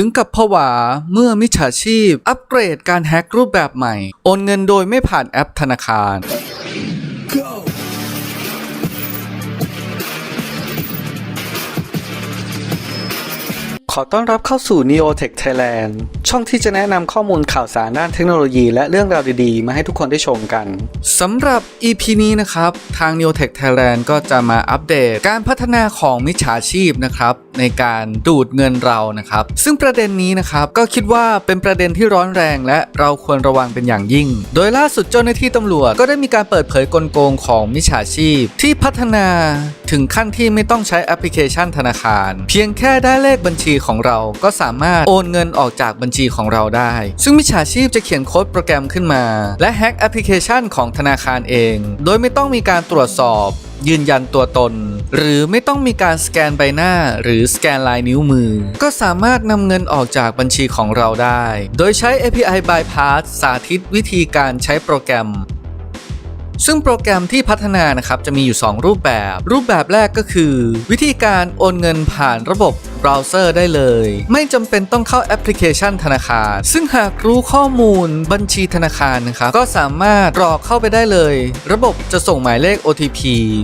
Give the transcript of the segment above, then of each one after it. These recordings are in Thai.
ถึงกับผวาเมื่อมิจฉาชีพ อัปเกรดการแฮ็กรูปแบบใหม่ โอนเงินโดยไม่ผ่านแอปธนาคาร อต้อนรับเข้าสู่ Neotech Thailand ช่องที่จะแนะนำข้อมูลข่าวสารด้านเทคโนโลยีและเรื่องราวดีๆ มาให้ทุกคนได้ชมกันสำหรับ EP นี้นะครับ ทาง Neotech Thailand ก็จะมาอัปเดต การพัฒนาของมิจฉาชีพนะครับ ในการดูดเงินเรานะครับ ซึ่งประเด็นนี้นะครับ ก็คิดว่าเป็นประเด็นที่ร้อนแรงและเราควรระวังเป็นอย่างยิ่ง โดยล่าสุดเจ้าหน้าที่ตำรวจก็ได้มีการเปิดเผยกลโกงของมิจฉาชีพ ที่พัฒนาถึงขั้นที่ไม่ต้องใช้แอปพลิเคชันธนาคาร เพียงแค่ได้เลขบัญชีของเราก็สามารถโอนเงินออกจากบัญชีของเราได้ ซึ่งมิจฉาชีพจะเขียนโค้ดโปรแกรมขึ้นมา และแฮ็กแอปพลิเคชันของธนาคารเอง โดยไม่ต้องมีการตรวจสอบยืนยันตัวตน หรือไม่ต้องมีการสแกนใบหน้า หรือสแกนลายนิ้วมือ ก็สามารถนำเงินออกจากบัญชีของเราได้ โดยใช้ API Bypass สาธิตวิธีการใช้โปรแกรมซึ่งโปรแกรมที่พัฒนานะครับจะมีอยู่ 2 รูปแบบ รูปแบบแรกก็คือ วิธีการโอนเงินผ่านระบบเบราว์เซอร์ได้เลย ไม่จำเป็นต้องเข้าแอปพลิเคชันธนาคาร ซึ่งหากรู้ข้อมูลบัญชีธนาคารนะครับก็สามารถกรอกเข้าไปได้เลย ระบบจะส่งหมายเลข OTP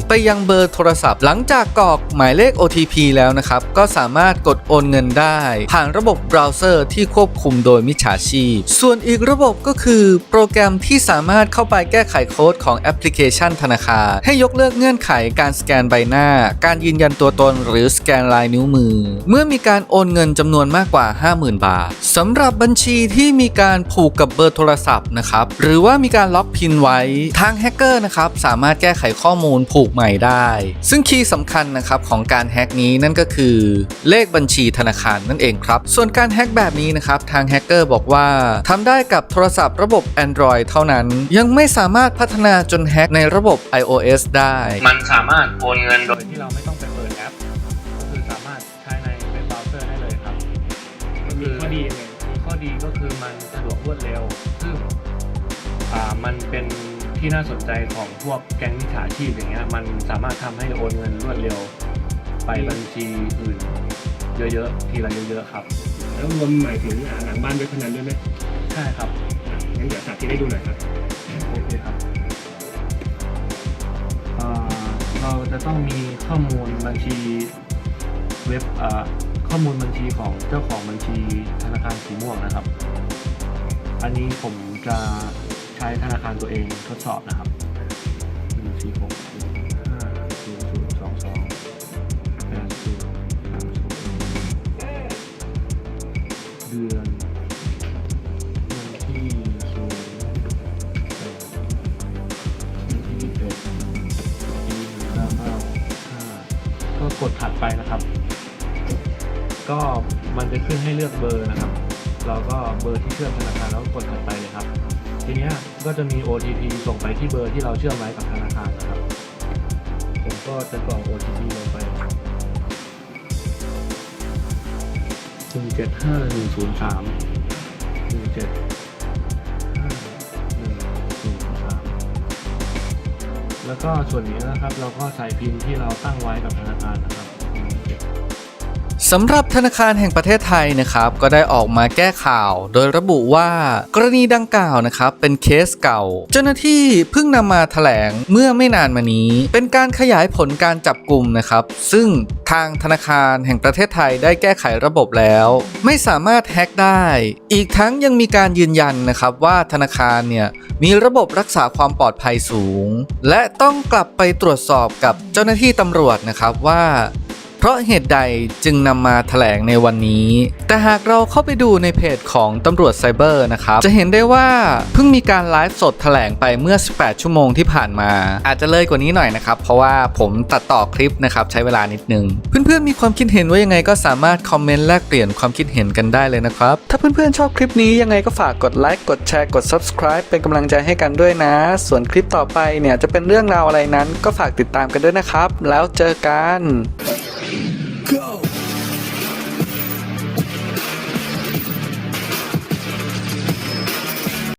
ไปยังเบอร์โทรศัพท์ หลังจากกรอกหมายเลข OTP แล้วนะครับก็สามารถกดโอนเงินได้ ผ่านระบบเบราว์เซอร์ที่ควบคุมโดยมิจฉาชีพ ส่วนอีกระบบก็คือโปรแกรมที่สามารถเข้าไปแก้ไขโค้ดของแอปพลิเคชันธนาคาร ให้ยกเลิกเงื่อนไขการสแกนใบหน้า การยืนยันตัวตนหรือสแกนลายนิ้วมือเมื่อมีการโอนเงินจำนวนมากกว่า 50,000 บาทสำหรับบัญชีที่มีการผูกกับเบอร์โทรศัพท์นะครับหรือว่ามีการล็อกพินไว้ทางแฮกเกอร์นะครับสามารถแก้ไขข้อมูลผูกใหม่ได้ ซึ่งคีย์สำคัญนะครับของการแฮกนี้นั่นก็คือเลขบัญชีธนาคารนั่นเองครับ ส่วนการแฮกแบบนี้นะครับทางแฮกเกอร์บอกว่าทำได้กับโทรศัพท์ระบบ Android เท่านั้น ยังไม่สามารถพัฒนาจนแฮกในระบบ iOS ได้ มันสามารถโอนเงินโดยที่เราไม่ต้องไปเปิด มันมีข้อดียังไงมีข้อดีก็คือมันสะดวกรวดเร็ว ซึ่งอ่ามันเป็นที่น่าสนใจของพวกแก๊งมิจฉาชีพอย่างเงี้ยมันสามารถทำให้โอนเงินรวดเร็ว ไปบัญชีอื่นเยอะๆทีละเยอะๆครับแล้วรวมหมายถึงอ่าหลังบ้านเว็บพนันด้วยไหมใช่ครับอะงั้นเดี๋ยวสาธิตให้ดูหน่อยครับ โอเคครับเอ่อเราจะต้องมีข้อมูลบัญชีเว็บเอ่อ ข้อมูลบัญชีของเจ้าของบัญชีธนาคารสีม่วงนะครับ อันนี้ผมจะใช้ธนาคารตัวเองทดสอบนะครับหนึ่งสี่หกห้าศูนย์ศูนย์สองสองแปดศูนย์สามศูนย์เดือนวันที่ศูนย์แปดวันที่ยี่สิบเอ็ดปีหนึ่งเก้าเก้าห้าก็กดถัดไปนะครับ ก็มันจะขึ้นให้เลือกเบอร์นะครับ เราก็เบอร์ที่เชื่อมธนาคารแล้วกดถัดไปเลยครับ ทีนี้ก็จะมี OTP ส่งไปที่เบอร์ที่เราเชื่อมไว้กับธนาคารนะครับ ผมก็จะกรอก OTP ลงไปหนึ่งเจ็ดห้าหนึ่งศูนย์สามหนึ่งเจ็ดห้าหนึ่งศูนย์สามแล้วก็ส่วนนี้นะครับเราก็ใส่พินที่เราตั้งไว้กับธนาคารนะครับ สำหรับธนาคารแห่งประเทศไทยนะครับก็ได้ออกมาแก้ข่าว โดยระบุว่ากรณีดังกล่าวนะครับเป็นเคสเก่า เจ้าหน้าที่เพิ่งนำมาแถลงเมื่อไม่นานมานี้ เป็นการขยายผลการจับกลุ่มนะครับ ซึ่งทางธนาคารแห่งประเทศไทยได้แก้ไขระบบแล้ว ไม่สามารถแฮ็กได้ อีกทั้งยังมีการยืนยันนะครับว่าธนาคารเนี่ยมีระบบรักษาความปลอดภัยสูง และต้องกลับไปตรวจสอบกับเจ้าหน้าที่ตำรวจนะครับว่า เพราะเหตุใดจึงนำมาแถลงในวันนี้ แต่หากเราเข้าไปดูในเพจของตำรวจไซเบอร์นะครับ จะเห็นได้ว่าเพิ่งมีการไลฟ์สดแถลงไปเมื่อ 18 ชั่วโมงที่ผ่านมา อาจจะเลยกว่านี้หน่อยนะครับ เพราะว่าผมตัดต่อคลิปนะครับใช้เวลานิดนึง เพื่อนๆมีความคิดเห็นว่ายังไงก็สามารถคอมเมนต์แลกเปลี่ยนความคิดเห็นกันได้เลยนะครับ ถ้าเพื่อนๆชอบคลิปนี้ยังไงก็ฝากกดไลค์กดแชร์กด subscribe เป็นกำลังใจให้กันด้วยนะ ส่วนคลิปต่อไปเนี่ยจะเป็นเรื่องราวอะไรนั้นก็ฝากติดตามกันด้วยนะครับ แล้วเจอกัน go.